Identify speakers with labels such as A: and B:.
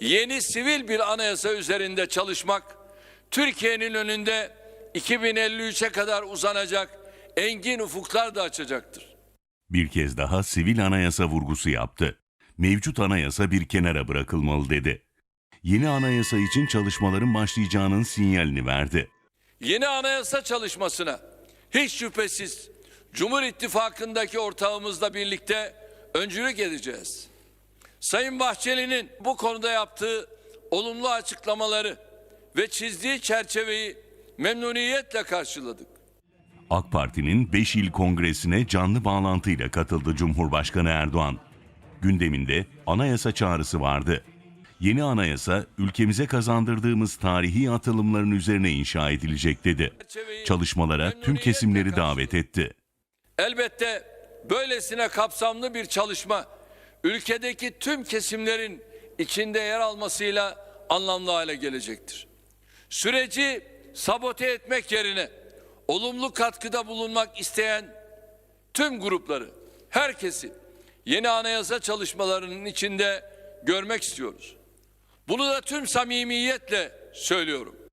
A: yeni sivil bir anayasa üzerinde çalışmak Türkiye'nin önünde 2053'e kadar uzanacak engin ufuklar da açacaktır.
B: Bir kez daha sivil anayasa vurgusu yaptı. Mevcut anayasa bir kenara bırakılmalı dedi. Yeni anayasa için çalışmaların başlayacağının sinyalini verdi.
A: Yeni anayasa çalışmasına hiç şüphesiz Cumhur İttifakı'ndaki ortağımızla birlikte öncülük edeceğiz. Sayın Bahçeli'nin bu konuda yaptığı olumlu açıklamaları ve çizdiği çerçeveyi memnuniyetle karşıladık.
B: AK Parti'nin 5 il kongresine canlı bağlantıyla katıldı Cumhurbaşkanı Erdoğan. Gündeminde anayasa çağrısı vardı. Yeni anayasa ülkemize kazandırdığımız tarihi atılımların üzerine inşa edilecek dedi. Çalışmalara tüm kesimleri davet etti.
A: Elbette böylesine kapsamlı bir çalışma ülkedeki tüm kesimlerin içinde yer almasıyla anlamlı hale gelecektir. Süreci sabote etmek yerine olumlu katkıda bulunmak isteyen tüm grupları, herkesi yeni anayasa çalışmalarının içinde görmek istiyoruz. Bunu da tüm samimiyetle söylüyorum.